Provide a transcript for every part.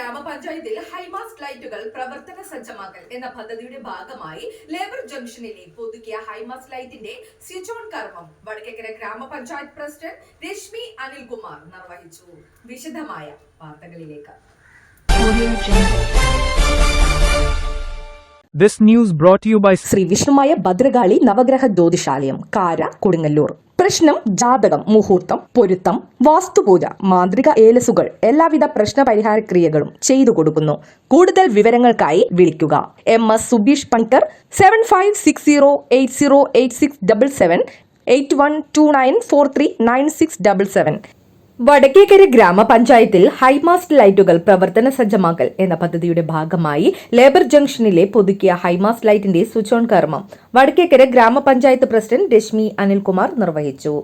ഗ്രാമപഞ്ചായത്തിൽ ഹൈമാസ്റ്റ് ലൈറ്റുകൾ പ്രവർത്തന സജ്ജമാക്കൽ എന്ന പദ്ധതിയുടെ ഭാഗമായി ലേബർ ജംഗ്ഷനിലെ പുതുക്കിയ ഹൈമാസ്റ്റ് ലൈറ്റിന്റെ സ്വിച്ച് ഓൺ കർമ്മം വടക്കേക്കര ഗ്രാമപഞ്ചായത്ത് പ്രസിഡന്റ് രശ്മി അനിൽകുമാർ നിർവഹിച്ചു. വിശദമായ വാർത്തകളിലേക്ക്. This news brought to you by Shri Vishnumaya Bhadrakali നവഗ്രഹ ജ്യോതിഷാലയം കാര കൊടുങ്ങല്ലൂർ. പ്രശ്നം ജാതകം മുഹൂർത്തം പൊരുത്തം വാസ്തുപൂജ മാന്ത്രിക ഏലസുകൾ എല്ലാവിധ പ്രശ്ന പരിഹാര ക്രിയകളും ചെയ്തു കൊടുക്കുന്നു. കൂടുതൽ വിവരങ്ങൾക്കായി വിളിക്കുക. M S Subeesh Panicker seven five six zero eight zero eight six double seven eight one two nine four three nine six double seven Vadakkekara ഗ്രാമപഞ്ചായത്തിൽ ഹൈമാസ്റ്റ് ലൈറ്റുകൾ പ്രവർത്തന സജ്ജമാക്കൽ എന്ന പദ്ധതിയുടെ ഭാഗമായി ലേബർ ജംഗ്ഷനിലെ പുതുക്കിയ ഹൈമാസ്റ്റ് ലൈറ്റിന്റെ സ്വിച്ച് ഓൺ കർമ്മം വടക്കേക്കര ഗ്രാമപഞ്ചായത്ത് പ്രസിഡന്റ് രശ്മി അനിൽകുമാർ നിർവഹിച്ചു.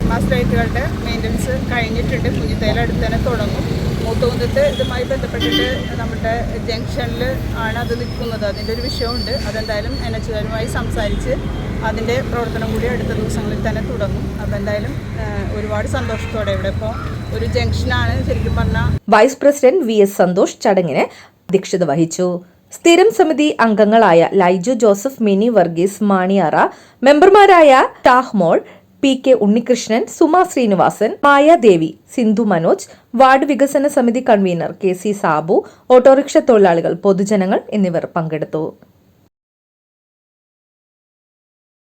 ഹൈമാസ്റ്റ് ലൈറ്റുകളുടെ മെയിന്റനൻസ് കഴിഞ്ഞിട്ടുണ്ട്. പുതിയതേല അടുത്ത് തന്നെ തുടങ്ങും. മൂത്തുകുന്നത്ത് ഇതുമായി ബന്ധപ്പെട്ടിട്ട് നമ്മുടെ ജംഗ്ഷനിൽ ആണ് അത് നിൽക്കുന്നത്. അതിന്റെ ഒരു വിഷയമുണ്ട്. അതെന്തായാലും എൻ എച്ചുകാരുമായി സംസാരിച്ച് അതിന്റെ പ്രവർത്തനം കൂടി അടുത്ത ദിവസങ്ങളിൽ തന്നെ തുടങ്ങും. അപ്പം എന്തായാലും ഒരുപാട് സന്തോഷത്തോടെ ഇവിടെ ഇപ്പോൾ ഒരു ജംഗ്ഷനാണ് ശരിക്കും പറഞ്ഞാൽ vice president V S Santhosh ചടങ്ങിന് അധ്യക്ഷത വഹിച്ചു. സ്ഥിരം സമിതി അംഗങ്ങളായ ലൈജു ജോസഫ് മിനി വർഗീസ് മാണിയാറ മെമ്പർമാരായ Thahmol P K Unnikrishnan Suma Sreenivasan Mayadevi Sindhu Manoj ward വികസന സമിതി convener K C Sabu autorickshaw തൊഴിലാളികൾ പൊതുജനങ്ങൾ എന്നിവർ പങ്കെടുത്തു.